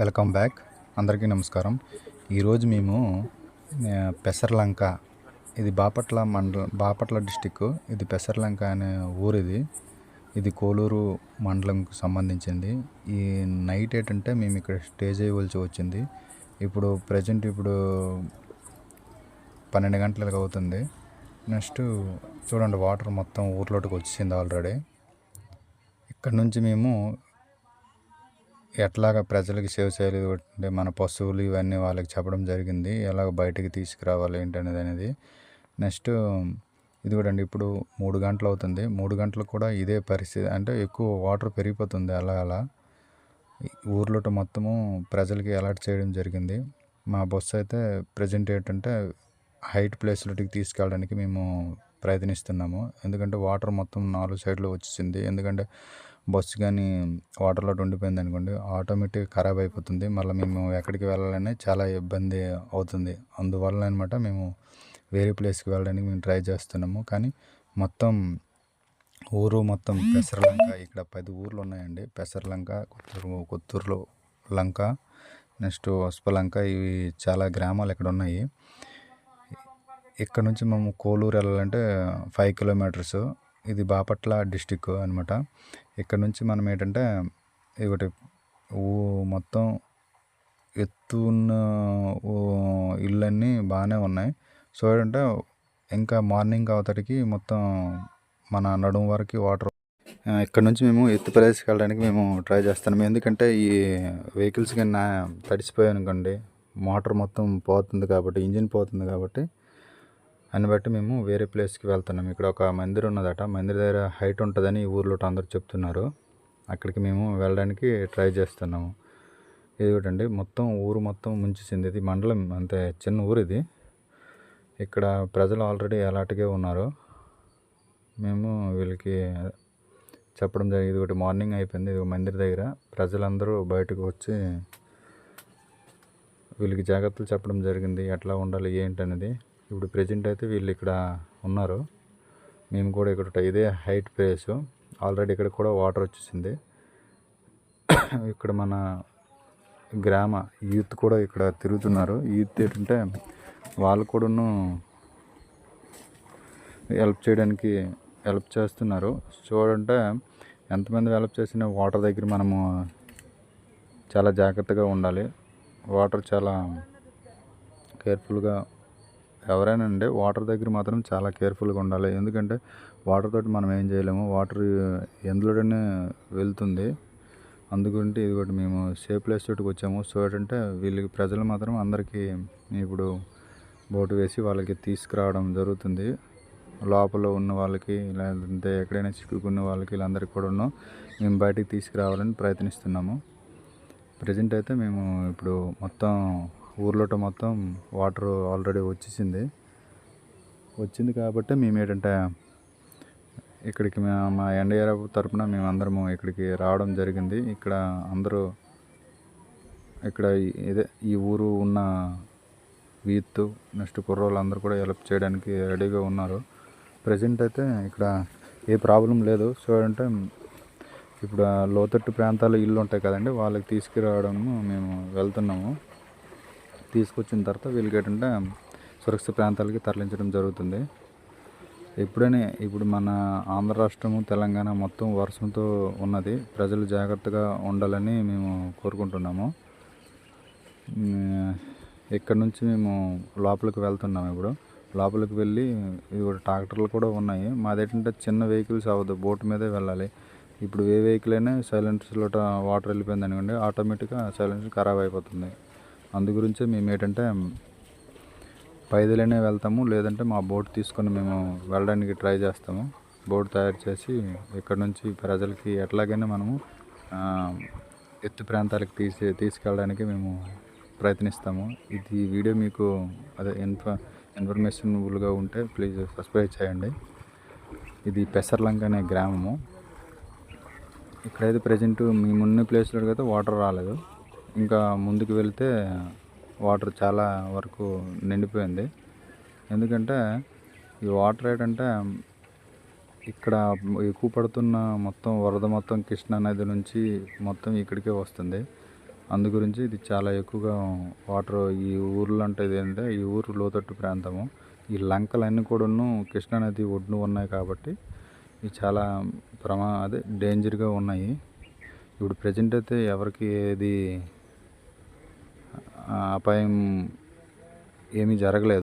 Welcome back. అందరికీ నమస్కారం. ఈరోజు మేము పెసర్లంక. ఇది బాపట్ల మండలం బాపట్ల డిస్టిక్ ఇది పెసర్లంక అనే ఊరు ఇది ఇది కోలూరు మండలంకు సంబంధించింది. ఈ నైట్ ఏంటంటే మేము ఇక్కడ స్టే చేయవలసి వచ్చింది. ఇప్పుడు ప్రజెంట్ ఇప్పుడు పన్నెండు గంటలకు అవుతుంది. నెక్స్ట్ చూడండి వాటర్ మొత్తం ఊర్లోకి వచ్చేసింది ఆల్రెడీ. ఇక్కడ నుంచి మేము ఎట్లాగ ప్రజలకి సేవ చేయాలి అంటే మన పశువులు ఇవన్నీ వాళ్ళకి చెప్పడం జరిగింది. ఎలాగ బయటికి తీసుకురావాలి ఏంటనేది అనేది. నెక్స్ట్ ఇది కూడా అండి ఇప్పుడు మూడు గంటలు అవుతుంది. మూడు గంటలు కూడా ఇదే పరిస్థితి. అంటే ఎక్కువ వాటర్ పెరిగిపోతుంది అలా అలా. ఈ ఊర్లో మొత్తము ప్రజలకి అలర్ట్ చేయడం జరిగింది. మా బస్సు అయితే ప్రజెంట్ ఏంటంటే హైట్ ప్లేస్లోకి తీసుకెళ్ళడానికి మేము ప్రయత్నిస్తున్నాము. ఎందుకంటే వాటర్ మొత్తం నాలుగు సైడ్లో వచ్చేసింది. ఎందుకంటే బస్సు కానీ వాటర్లో ఉండిపోయింది అనుకోండి ఆటోమేటిక్ ఖరాబ్ అయిపోతుంది. మళ్ళీ మేము ఎక్కడికి వెళ్ళాలని చాలా ఇబ్బంది అవుతుంది. అందువల్ల అనమాట మేము వేరే ప్లేస్కి వెళ్ళడానికి మేము ట్రై చేస్తున్నాము. కానీ మొత్తం ఊరు మొత్తం పెసరలంక ఇక్కడ పది ఊర్లు ఉన్నాయండి. పెసరలంక కొత్తూరు కొత్తూరులో లంక నెక్స్ట్ వస్పలంక ఇవి చాలా గ్రామాలు ఇక్కడ ఉన్నాయి. ఇక్కడ నుంచి మేము కోలూరు వెళ్ళాలంటే ఫైవ్ కిలోమీటర్స్. ఇది బాపట్ల డిస్టిక్ అనమాట ఇక్కడ నుంచి మనం ఏంటంటే ఒకటి ఊ మొత్తం ఎత్తు ఉన్న ఇళ్ళన్నీ బాగానే ఉన్నాయి. సో ఏంటంటే ఇంకా మార్నింగ్ అవతడికి మొత్తం మన నడుము వరకు వాటర్ ఇక్కడ నుంచి మేము ఎత్తు ప్లేస్కి వెళ్ళడానికి మేము ట్రై చేస్తున్నాము ఎందుకంటే ఈ వెహికల్స్ కన్నా నా తడిసిపోయాను మోటార్ మొత్తం పోతుంది కాబట్టి ఇంజిన్ పోతుంది కాబట్టి అని బట్టి మేము వేరే ప్లేస్కి వెళ్తున్నాం. ఇక్కడ ఒక మందిర్ ఉన్నదట. మందిర్ దగ్గర హైట్ ఉంటుందని ఈ ఊర్లో అందరూ చెప్తున్నారు. అక్కడికి మేము వెళ్ళడానికి ట్రై చేస్తున్నాము. ఇది ఒకటండి. మొత్తం ఊరు మొత్తం ముంచేసింది ఇది. మండలం అంతే చిన్న ఊరు ఇది. ఇక్కడ ప్రజలు ఆల్రెడీ అలాంటిగా ఉన్నారు. మేము వీళ్ళకి చెప్పడం జరిగింది. ఇది ఒకటి మార్నింగ్ అయిపోయింది. ఇది ఒక మందిర్ దగ్గర. ప్రజలందరూ బయటకు వచ్చి వీళ్ళకి జాగ్రత్తలు చెప్పడం జరిగింది. ఎట్లా ఉండాలి ఏంటి అనేది ఇప్పుడు ప్రజెంట్ అయితే వీళ్ళు ఇక్కడ ఉన్నారు. మేము కూడా ఇక్కడ ఇదే హైట్ ప్లేస్. ఆల్రెడీ ఇక్కడ కూడా వాటర్ వచ్చేసింది. ఇక్కడ మన గ్రామ యూత్ కూడా ఇక్కడ తిరుగుతున్నారు. యూత్ ఏంటంటే వాళ్ళు కూడాను హెల్ప్ చేయడానికి హెల్ప్ చేస్తున్నారు. చూడంటే ఎంతమంది హెల్ప్ చేసినా వాటర్ దగ్గర మనము చాలా జాగ్రత్తగా ఉండాలి. వాటర్ చాలా కేర్ఫుల్గా ఎవరైనా అండి వాటర్ దగ్గర మాత్రం చాలా కేర్ఫుల్గా ఉండాలి. ఎందుకంటే వాటర్ తోటి మనం ఏం చేయలేము. వాటర్ ఎందులోనే వెళ్తుంది. అందుకుంటే ఇది ఒకటి మేము సేఫ్ ప్లేస్ తోటికి వచ్చాము. సో ఏంటంటే వీళ్ళకి ప్రజలు మాత్రం అందరికీ ఇప్పుడు బోటు వేసి వాళ్ళకి తీసుకురావడం జరుగుతుంది. లోపల ఉన్న వాళ్ళకి లేదంటే ఎక్కడైనా చిక్కుకున్న వాళ్ళకి వీళ్ళందరికీ కూడా మేము బయటికి తీసుకురావాలని ప్రయత్నిస్తున్నాము. ప్రజెంట్ అయితే మేము ఇప్పుడు మొత్తం ఊర్లోట మొత్తం వాటర్ ఆల్రెడీ వచ్చేసింది. వచ్చింది కాబట్టి మేము ఏంటంటే ఇక్కడికి మా మా ఎన్డీఆర్ఎఫ్ తరపున మేము అందరము ఇక్కడికి రావడం జరిగింది. ఇక్కడ అందరూ ఇక్కడ ఇదే ఈ ఊరు ఉన్న వీత్ నెక్స్ట్ కుర్రోళ్ళు అందరూ కూడా హెల్ప్ చేయడానికి రెడీగా ఉన్నారు. ప్రజెంట్ అయితే ఇక్కడ ఏ ప్రాబ్లం లేదు. సో అంటే ఇప్పుడు లోతట్టు ప్రాంతాల్లో ఇల్లు ఉంటాయి కదండి వాళ్ళకి తీసుకురావడము మేము వెళ్తున్నాము. తీసుకొచ్చిన తర్వాత వీళ్ళకి ఏంటంటే సురక్షిత ప్రాంతాలకి తరలించడం జరుగుతుంది. ఎప్పుడైనా ఇప్పుడు మన ఆంధ్ర రాష్ట్రము తెలంగాణ మొత్తం వర్షంతో ఉన్నది. ప్రజలు జాగ్రత్తగా ఉండాలని మేము కోరుకుంటున్నాము. ఇక్కడ నుంచి మేము లోపలికి వెళ్తున్నాము ఇప్పుడు. లోపలికి వెళ్ళి ఇప్పుడు ట్రాక్టర్లు కూడా ఉన్నాయి. మాది ఏంటంటే చిన్న వెహికల్స్ అవ్వదు బోట్ మీదే వెళ్ళాలి. ఇప్పుడు ఏ వెహికల్ అయినా సైలెన్స్లో వాటర్ వెళ్ళిపోయింది అనుకోండి ఆటోమేటిక్గా సైలెన్స్ ఖరాబ్ అయిపోతుంది. అందు గురించే మేము ఏంటంటే పైదలనే వెళ్తాము లేదంటే మా బోట్ తీసుకొని మేము వెళ్ళడానికి ట్రై చేస్తాము. బోట్ తయారు చేసి ఇక్కడ నుంచి ప్రజలకి ఎట్లాగైనా మనము ఎత్తు ప్రాంతాలకు తీసి తీసుకెళ్ళడానికి మేము ప్రయత్నిస్తాము. ఇది వీడియో మీకు అదే ఇన్ఫ ఇన్ఫర్మేషన్బుల్గా ఉంటే ప్లీజ్ సబ్స్క్రైబ్ చేయండి. ఇది పెసర్లంక అనే గ్రామము. ఇక్కడైతే ప్రజెంట్ మేమున్న ప్లేస్లో అయితే వాటర్ రాలేదు. ఇంకా ముందుకు వెళ్తే వాటర్ చాలా వరకు నిండిపోయింది. ఎందుకంటే ఈ వాటర్ ఏంటంటే ఇక్కడ ఎక్కువ పడుతున్న మొత్తం వరద మొత్తం కృష్ణా నది నుంచి మొత్తం ఇక్కడికే వస్తుంది. అందు గురించి ఇది చాలా ఎక్కువగా వాటర్ ఈ ఊర్లో అంటే ఏంటంటే ఈ ఊరు లోతట్టు ప్రాంతము. ఈ లంకలన్నీ కూడాను కృష్ణానది ఒడ్డున ఉన్నాయి కాబట్టి ఇవి చాలా ప్రమా అదే డేంజర్గా ఉన్నాయి. ఇప్పుడు ప్రజెంట్ అయితే ఎవరికి ఏది అపాయం ఏమీ జరగలేదు.